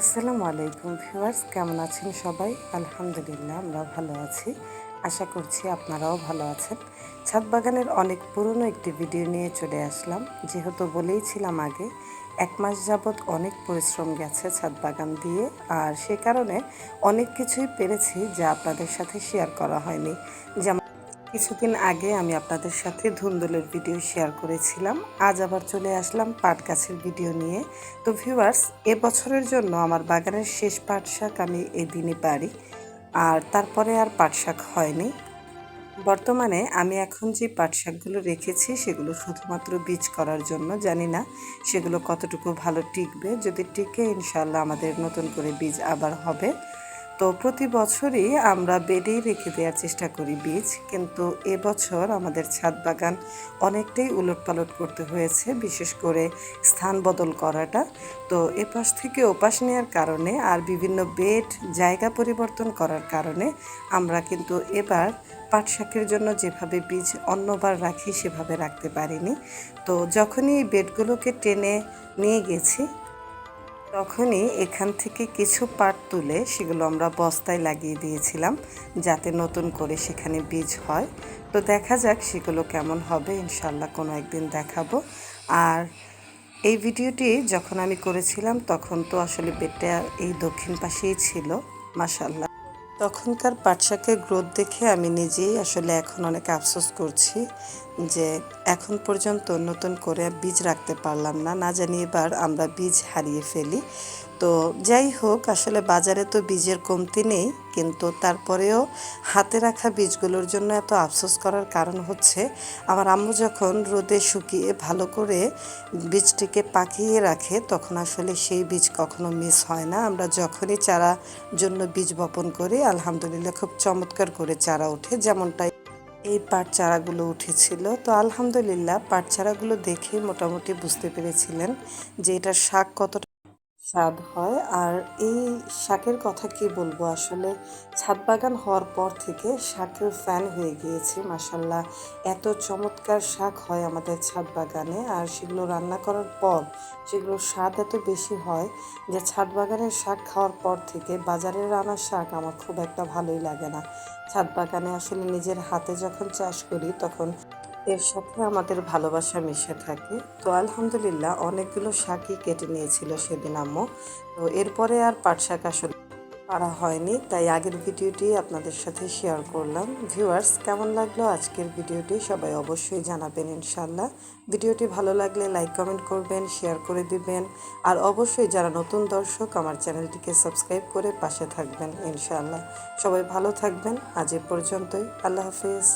আসসালামু আলাইকুম ভিউয়ার্স, কেমন আছেন সবাই? আলহামদুলিল্লাহ, আমরা ভালো আছি। আশা করছি আপনারাও ভালো আছেন। ছাদ বাগানের অনেক পুরনো একটি ভিডিও নিয়ে চলে আসলাম। যেহেতু বলেইছিলাম আগে, এক মাস যাবৎ অনেক পরিশ্রম গেছে ছাদ বাগান দিয়ে, আর সে কারণে অনেক কিছুই পেরেছি যা আপনাদের সাথে শেয়ার করা হয়নি। যেমন কিছুদিন আগে আমি আপনাদের সাথে ধুন্দুলের ভিডিও শেয়ার করেছিলাম। আজ আবার চলে আসলাম পাট গাছের ভিডিও নিয়ে। তো ভিউয়ার্স এবছরের জন্য আমার বাগানের শেষ পাট শাক আমি এদিনই পারি আর তারপরে আর পাট শাক হয়নি। বর্তমানে আমি এখন যে পাট শাকগুলো রেখেছি, সেগুলো শুধুমাত্র বীজ করার জন্য, জানি না সেগুলো কতটুকু ভালো টিকবে। যদি টিকে ইনশাল্লাহ আমাদের নতুন করে বীজ আবার হবে। তো প্রতি বছরই আমরা বেডেই রেখে দেওয়ার চেষ্টা করি বীজ, কিন্তু এবছর আমাদের ছাদ বাগান অনেকটাই উলটপালট করতে হয়েছে, বিশেষ করে স্থান বদল করাটা। তো এপাশ থেকে ওপাশ নেওয়ার কারণে আর বিভিন্ন বেড জায়গা পরিবর্তন করার কারণে আমরা কিন্তু এবার পাট শাকের জন্য যেভাবে বীজ অন্যবার রাখি সেভাবে রাখতে পারিনি। তো যখনই বেডগুলোকে টেনে নিয়ে গেছি তখনই এখান থেকে কিছু পাট তুলে সেগুলো আমরা বস্তায় লাগিয়ে দিয়েছিলাম যাতে নতুন করে সেখানে বীজ হয়। তো দেখা যাক সেগুলো কেমন হবে ইনশাল্লাহ কোনো একদিন দেখাবো। আর এই ভিডিওটি যখন আমি করেছিলাম তখন তো আসলে বেডটা এই দক্ষিণ পাশেই ছিল মাসাল্লাহ তখনকার পাটশাকের গ্রোথ দেখে আমি নিজেই আসলে এখন অনেক আফসোস করছি যে এখন পর্যন্ত নতুন করে বীজ রাখতে পারলাম না। না জানি এবার আমরা বীজ হারিয়ে ফেলি। তো যাই হোক, আসলে বাজারে তো বীজের কমতি নেই, কিন্তু তারপরেও হাতে রাখা বীজগুলোর জন্য এত আফসোস করার কারণ হচ্ছে, আমার আম্মু যখন রোদে শুকিয়ে ভালো করে বীজটিকে পাকিয়ে রাখে, তখন আসলে সেই বীজ কখনো মিস হয় না। আমরা যখনই চারা জন্য বীজ বপন করি, আলহামদুলিল্লাহ খুব চমৎকার করে চারা ওঠে, যেমনটাই এই পাট চারাগুলো উঠেছিল। তো আলহামদুলিল্লাহ, পাট চারাগুলো দেখে মোটামুটি বুঝতে পেরেছিলেন যে এটার শাক কতটা স্বাদ হয়। আর এই শাকের কথা কি বলব? আসলে ছাদ বাগান হওয়ার পর থেকে শাকের ফ্যান হয়ে গিয়েছি মাসাল্লাহ এত চমৎকার শাক হয় আমাদের ছাদ বাগানে। আর সেগুলো রান্না করার পর সেগুলোর স্বাদ এত বেশি হয় যে ছাদ বাগানের শাক খাওয়ার পর থেকে বাজারের রান্নার শাক আমার খুব একটা ভালোই লাগে না। ছাদ বাগানে আসলে নিজের হাতে যখন চাষ করি তখন এর সাথে আমাদের ভালোবাসা মিশে থাকে। তো আলহামদুলিল্লাহ অনেকগুলো শাকই কেটে নিয়েছিল সেদিন আম্মু। তো এরপরে আর পাট শাক আসলে পারা হয়নি, তাই আগের ভিডিওটি আপনাদের সাথে শেয়ার করলাম। ভিউয়ার্স কেমন লাগল আজকের ভিডিওটি সবাই অবশ্যই জানাবেন ইনশাল্লাহ ভিডিওটি ভালো লাগলে লাইক কমেন্ট করবেন শেয়ার করে দিবেন। আর অবশ্যই যারা নতুন দর্শক, আমার চ্যানেলটিকে সাবস্ক্রাইব করে পাশে থাকবেন ইনশাল্লাহ সবাই ভালো থাকবেন, আজ এ পর্যন্তই। আল্লাহ হাফিজ।